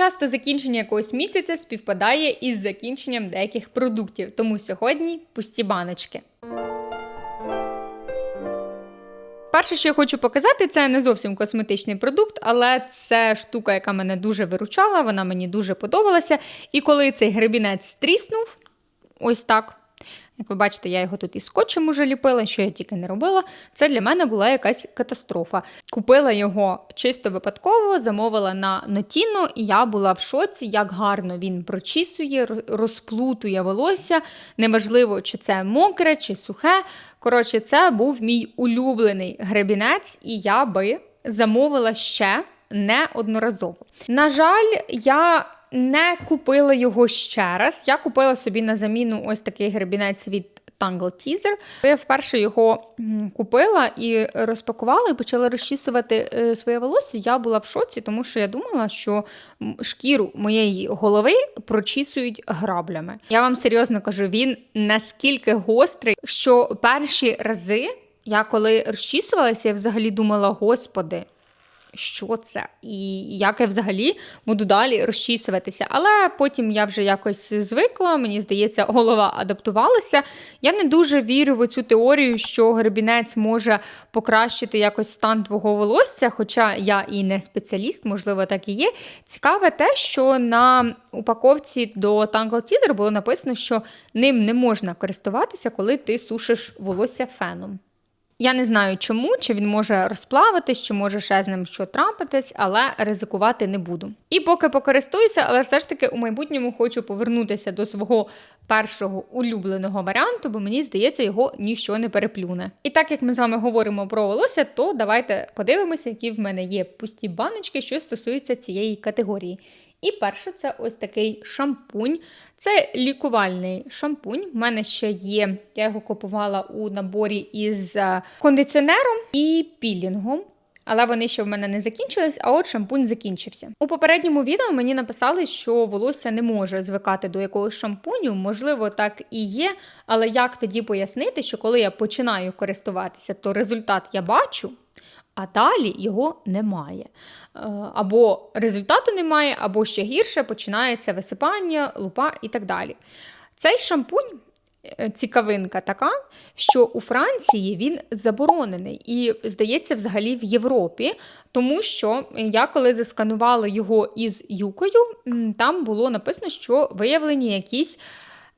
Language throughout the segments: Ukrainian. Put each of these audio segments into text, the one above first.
Часто закінчення якогось місяця співпадає із закінченням деяких продуктів, тому сьогодні пусті баночки. Перше, що я хочу показати, це не зовсім косметичний продукт, але це штука, яка мене дуже виручала, вона мені дуже подобалася. І коли цей гребінець стріснув, ось так. Як ви бачите, я його тут і скотчем уже ліпила, що я тільки не робила. Це для мене була якась катастрофа. Купила його чисто випадково, замовила на Нотіно, і я була в шоці, як гарно він прочісує, розплутує волосся. Неважливо, чи це мокре, чи сухе. Коротше, це був мій улюблений гребінець, і я би замовила ще неодноразово. На жаль, я не купила його ще раз. Я купила собі на заміну ось такий гребінець від Tangle Teaser. Я вперше його купила і розпакувала, і почала розчісувати е, своє волосся. Я була в шоці, тому що я думала, що шкіру моєї голови прочісують граблями. Я вам серйозно кажу, він наскільки гострий, що перші рази я коли розчісувалася, я взагалі думала, господи що це, і як я взагалі буду далі розчісуватися. Але потім я вже якось звикла, мені здається, голова адаптувалася. Я не дуже вірю в цю теорію, що гребінець може покращити якось стан твого волосся, хоча я і не спеціаліст, можливо, так і є. Цікаве те, що на упаковці до Tangle Teaser було написано, що ним не можна користуватися, коли ти сушиш волосся феном. Я не знаю чому, чи він може розплавитись, чи може ще з ним що трапитись, але ризикувати не буду. І поки покористуюся, але все ж таки у майбутньому хочу повернутися до свого першого улюбленого варіанту, бо мені здається, його ніщо не переплюне. І так як ми з вами говоримо про волосся, то давайте подивимося, які в мене є пусті баночки, що стосуються цієї категорії. І перше, це ось такий шампунь. Це лікувальний шампунь. У мене ще є, я його купувала у наборі із е, кондиціонером і пілінгом. Але вони ще в мене не закінчились, а от шампунь закінчився. У попередньому відео мені написали, що волосся не може звикати до якогось шампуню. Можливо, так і є. Але як тоді пояснити, що коли я починаю користуватися, то результат я бачу, а далі його немає. Е, Або результату немає, або ще гірше починається висипання, лупа і так далі. Цей шампунь. е, Цікавинка така, що у Франції він заборонений і, здається, взагалі в Європі, тому що я коли засканувала його із юкою, там було написано, що виявлені якісь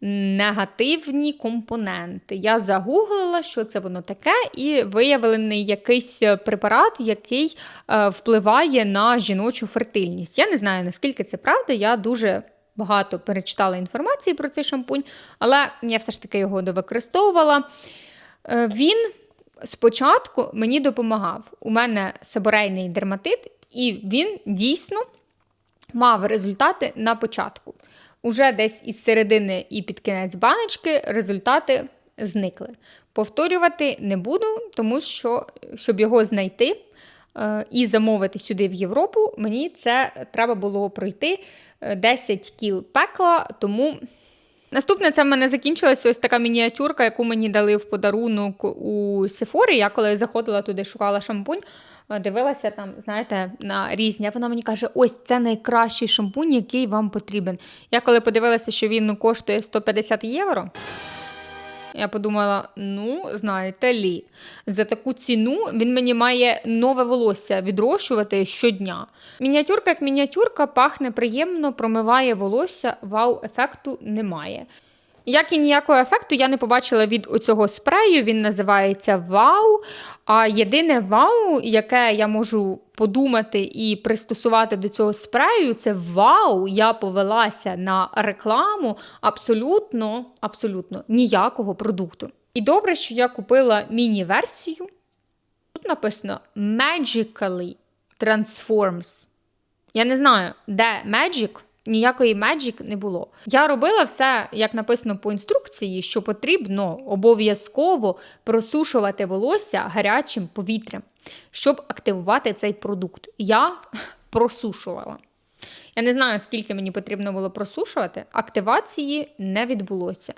негативні компоненти. Я загуглила, що це воно таке, і виявлений якийсь е, препарат, який е, впливає на жіночу фертильність. Я не знаю, наскільки це правда. Я дуже багато перечитала інформації про цей шампунь, але я все ж таки його довикористовувала. Е, Він спочатку мені допомагав. У мене себорейний дерматит, і він дійсно мав результати на початку. Уже десь із середини і під кінець баночки результати зникли. Повторювати не буду, тому що, щоб його знайти е, і замовити сюди в Європу, мені це треба було пройти е, 10 кіл пекла, тому. Наступне це в мене закінчилася ось така мініатюрка, яку мені дали в подарунок у Сефорі. Я коли заходила туди, шукала шампунь, е, дивилася там, знаєте, на різні. Вона мені каже: ось це найкращий шампунь, який вам потрібен. Я коли подивилася, що він коштує 150 євро. Я подумала: ну, знаєте лі, за таку ціну він мені має нове волосся відрощувати щодня. Мініатюрка як мініатюрка, пахне приємно, промиває волосся, вау-ефекту немає. Як і ніякого ефекту я не побачила від оцього спрею, він називається Вау. А єдине вау, яке я можу подумати і пристосувати до цього спрею, це вау, я повелася на рекламу абсолютно, абсолютно ніякого продукту. І добре, що я купила міні-версію. Тут написано Magically Transforms. Я не знаю, де Magic, ніякої Magic не було. Я робила все, як написано по інструкції, що потрібно обов'язково просушувати волосся гарячим повітрям, щоб активувати цей продукт. Я просушувала. Я не знаю, скільки мені потрібно було просушувати. Активації не відбулося.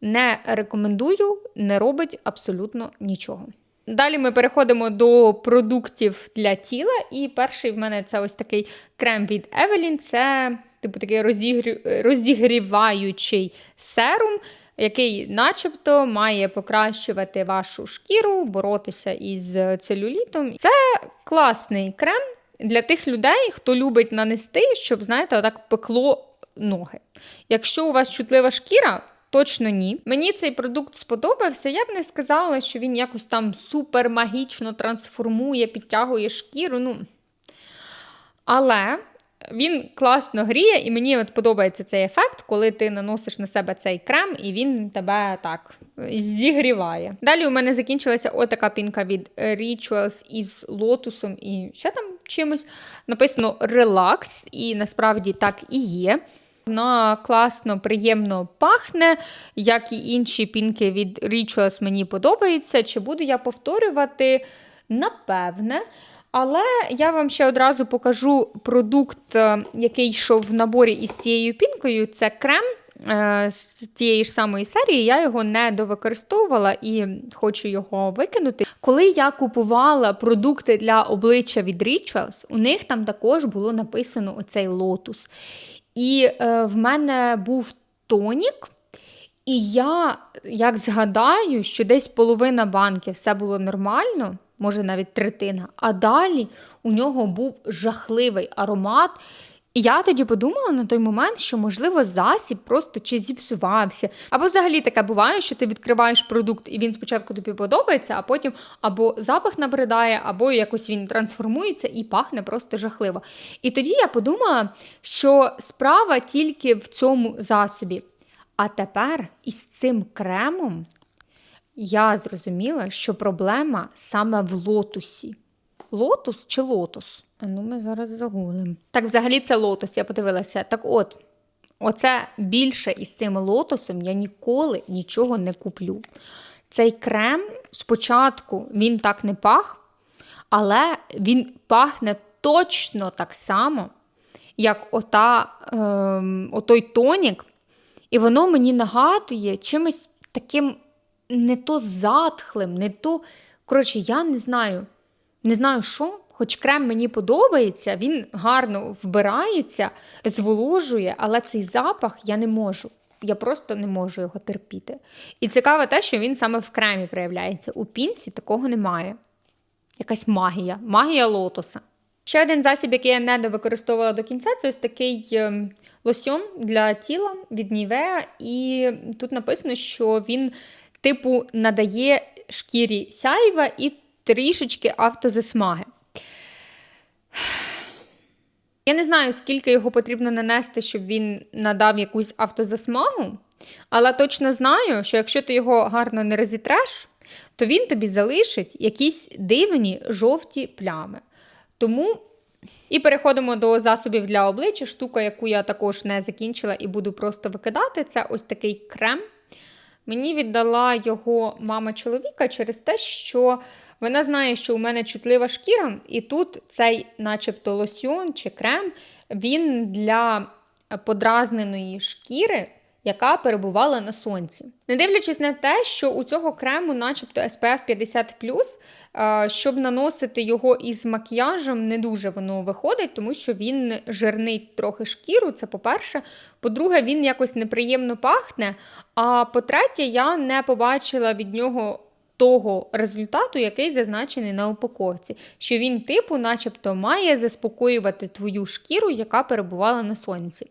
Не рекомендую, не робить абсолютно нічого. Далі ми переходимо до продуктів для тіла. І перший в мене це ось такий крем від Evelyn. Це типу такий розігрі... розігріваючий серум, який, начебто, має покращувати вашу шкіру, боротися із целюлітом. Це класний крем для тих людей, хто любить нанести, щоб, знаєте, отак пекло ноги. Якщо у вас чутлива шкіра, Точно ні. Мені цей продукт сподобався. Я б не сказала, що він якось там супер магічно трансформує, підтягує шкіру. Ну. Але він класно гріє, і мені от подобається цей ефект, коли ти наносиш на себе цей крем, і він тебе так зігріває. Далі у мене закінчилася отака пінка від Rituals із лотусом і ще там чимось. Написано Relax, і насправді так і є. Вона класно, приємно пахне, як і інші пінки від Rituals мені подобаються. Чи буду я повторювати? Напевне. Але я вам ще одразу покажу продукт, е, який йшов в наборі із цією пінкою. Це крем е, з тієї ж самої серії. Я його не довикористовувала і хочу його викинути. Коли я купувала продукти для обличчя від Rituals, у них там також було написано оцей лотус. І е, в мене був тонік. І я як згадаю, що десь половина банки все було нормально, може навіть третина, а далі у нього був жахливий аромат. І я тоді подумала на той момент, що, можливо, засіб просто чи зіпсувався. Або взагалі таке буває, що ти відкриваєш продукт, і він спочатку тобі подобається, а потім або запах набридає, або якось він трансформується і пахне просто жахливо. І тоді я подумала, що справа тільки в цьому засобі. А тепер із цим кремом я зрозуміла, що проблема саме в лотусі. Лотус чи лотус? А ну ми зараз загуглимо. Так, взагалі, це лотос, я подивилася. Так от, оце більше із цим лотосом я ніколи нічого не куплю. Цей крем спочатку він так не пах, але він пахне точно так само, як ота, ем, отой тонік. І воно мені нагадує чимось таким не то затхлим, не то. Коротше, я не знаю. Не знаю, що, хоч крем мені подобається, він гарно вбирається, зволожує, але цей запах я не можу. Я просто не можу його терпіти. І цікаве те, що він саме в кремі проявляється. У пінці такого немає. Якась магія, магія лотоса. Ще один засіб, який я не довикористовувала до кінця, це ось такий ем, лосьон для тіла від Нівеа. І тут написано, що він, типу, надає шкірі сяйва і трішечки автозасмаги. Я не знаю, скільки його потрібно нанести, щоб він надав якусь автозасмагу, але точно знаю, що якщо ти його гарно не розітреш, то він тобі залишить якісь дивні жовті плями. Тому і переходимо до засобів для обличчя. Штука, яку я також не закінчила і буду просто викидати, це ось такий крем. Мені віддала його мама чоловіка через те, що вона знає, що у мене чутлива шкіра, і тут цей, начебто, лосьон чи крем, він для подразненої шкіри. Яка перебувала на сонці. Не дивлячись на те, що у цього крему, начебто SPF 50, щоб наносити його із макіяжем, не дуже воно виходить, тому що він жирний трохи шкіру, це по-перше. По-друге, він якось неприємно пахне. А по-третє, я не побачила від нього того результату, який зазначений на упаковці, що він, типу, начебто, має заспокоювати твою шкіру, яка перебувала на сонці.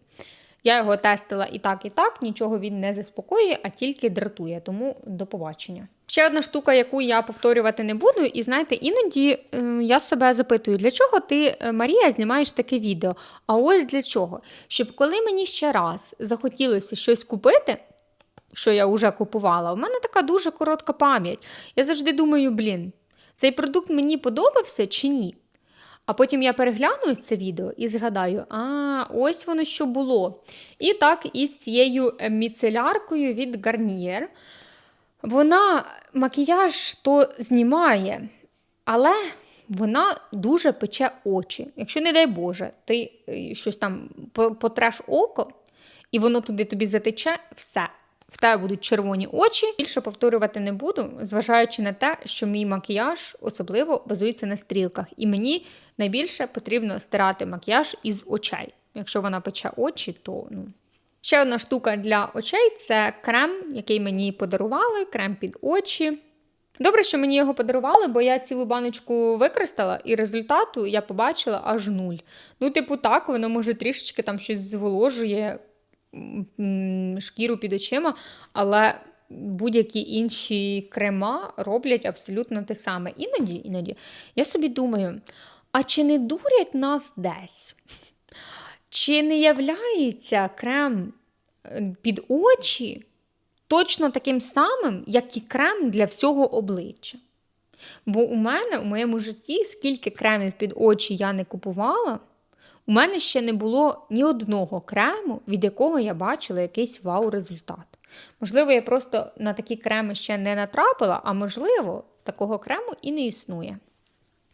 Я його тестила і так, і так, нічого він не заспокоює, а тільки дратує. Тому до побачення. Ще одна штука, яку я повторювати не буду, і знаєте, іноді е, я себе запитую, для чого ти, е, Марія, знімаєш таке відео? А ось для чого? Щоб коли мені ще раз захотілося щось купити, що я вже купувала, у мене така дуже коротка пам'ять. Я завжди думаю, блін, цей продукт мені подобався чи ні? А потім я перегляну це відео і згадаю, а ось воно що було. І так, із цією міцеляркою від Garnier. Вона макіяж то знімає, але вона дуже пече очі. Якщо, не дай Боже, ти щось там потреш око, і воно туди тобі затече, все в тебе будуть червоні очі. Більше повторювати не буду, зважаючи на те, що мій макіяж особливо базується на стрілках, і мені найбільше потрібно стирати макіяж із очей. Якщо вона пече очі, то ну. Ще одна штука для очей це крем, який мені подарували, крем під очі. Добре, що мені його подарували, бо я цілу баночку використала, і результату я побачила аж нуль. Ну, типу, так, воно може трішечки там щось зволожує шкіру під очима, але будь-які інші крема роблять абсолютно те саме. Іноді, іноді я собі думаю, а чи не дурять нас десь? Чи не являється крем е, під очі точно таким самим, як і крем для всього обличчя? Бо у мене у моєму житті, скільки кремів під очі я не купувала, у мене ще не було ні одного крему, від якого я бачила якийсь вау-результат. Можливо, я просто на такі креми ще не натрапила, а можливо, такого крему і не існує.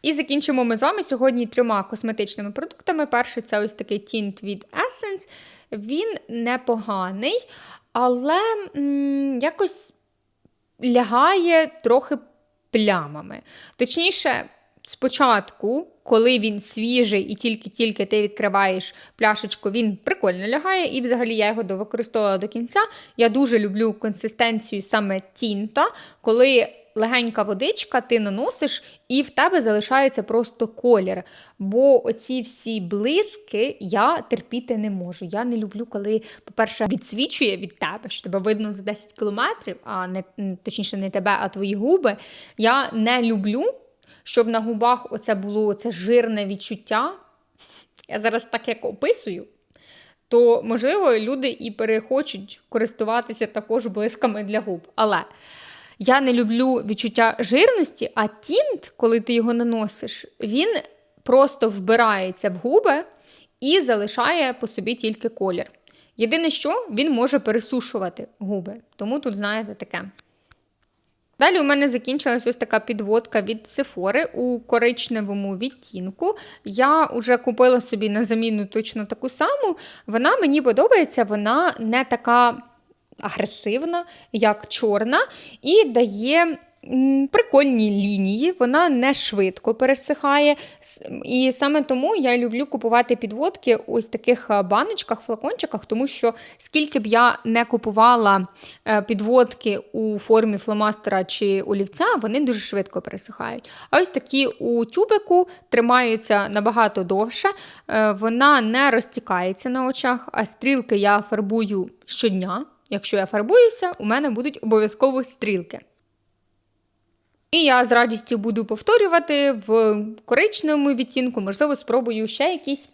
І закінчимо ми з вами сьогодні трьома косметичними продуктами. Перший це ось такий тінт від Essence. Він непоганий, але м, якось лягає трохи плямами. Точніше, спочатку, коли він свіжий і тільки-тільки ти відкриваєш пляшечку, він прикольно лягає, і взагалі я його довикористовувала до кінця. Я дуже люблю консистенцію саме тінта, коли легенька водичка, ти наносиш, і в тебе залишається просто колір. Бо оці всі блиски я терпіти не можу. Я не люблю, коли, по-перше, відсвічує від тебе, що тебе видно за 10 кілометрів, а не точніше, не тебе, а твої губи. Я не люблю, щоб на губах оце було це жирне відчуття. Я зараз так як описую. То, можливо, люди і перехочуть користуватися також блисками для губ. Але я не люблю відчуття жирності, а тінт, коли ти його наносиш, він просто вбирається в губи і залишає по собі тільки колір. Єдине, що він може пересушувати губи. Тому тут, знаєте, таке. Далі у мене закінчилась ось така підводка від Sephora у коричневому відтінку. Я вже купила собі на заміну точно таку саму. Вона мені подобається, вона не така агресивна, як чорна, і дає. Прикольні лінії, вона не швидко пересихає. І саме тому я люблю купувати підводки ось таких баночках, флакончиках, тому що скільки б я не купувала е, підводки у формі фломастера чи олівця, вони дуже швидко пересихають. А ось такі у тюбику тримаються набагато довше, е, вона не розтікається на очах, а стрілки я фарбую щодня. Якщо я фарбуюся, у мене будуть обов'язково стрілки. І я з радістю буду повторювати в коричневому відтінку, можливо, спробую ще якісь.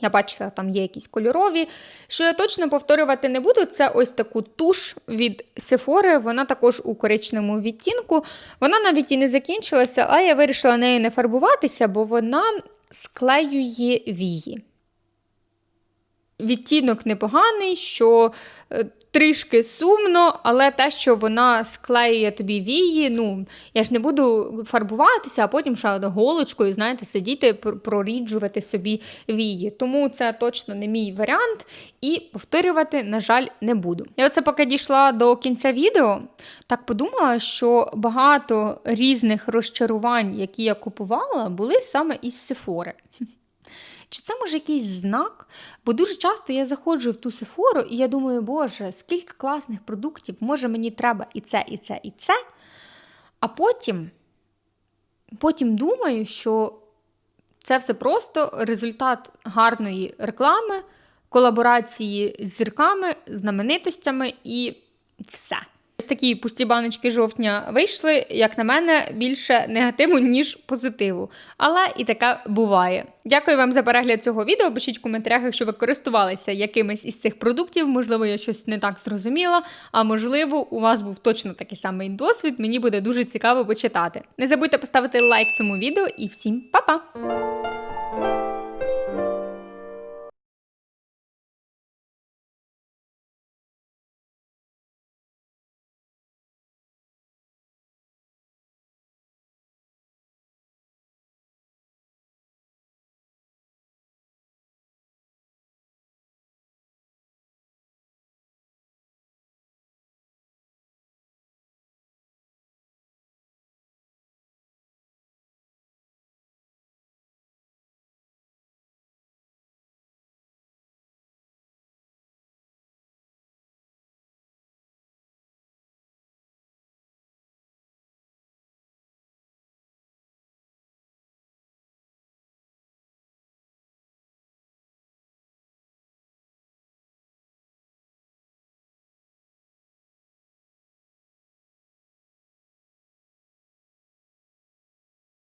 Я бачила, там є якісь кольорові. Що я точно повторювати не буду, це ось таку туш від Sephora, Вона також у коричневому відтінку. Вона навіть і не закінчилася, але я вирішила нею не фарбуватися, бо вона склеює вії. Відтінок непоганий, що е, трішки сумно, але те, що вона склеює тобі вії, ну, я ж не буду фарбуватися, а потім ще голочкою, знаєте, сидіти, проріджувати собі вії. Тому це точно не мій варіант, і повторювати, на жаль, не буду. Я оце поки дійшла до кінця відео, так подумала, що багато різних розчарувань, які я купувала, були саме із Сефори. Чи це може якийсь знак? Бо дуже часто я заходжу в ту сефору, і я думаю, боже, скільки класних продуктів, може мені треба і це, і це, і це. А потім, потім думаю, що це все просто результат гарної реклами, колаборації з зірками, знаменитостями і все. Ось такі пусті баночки жовтня вийшли, як на мене, більше негативу, ніж позитиву. Але і таке буває. Дякую вам за перегляд цього відео. Пишіть в коментарях, якщо ви користувалися якимись із цих продуктів. Можливо, я щось не так зрозуміла, а можливо, у вас був точно такий самий досвід. Мені буде дуже цікаво почитати. Не забудьте поставити лайк цьому відео і всім па-па!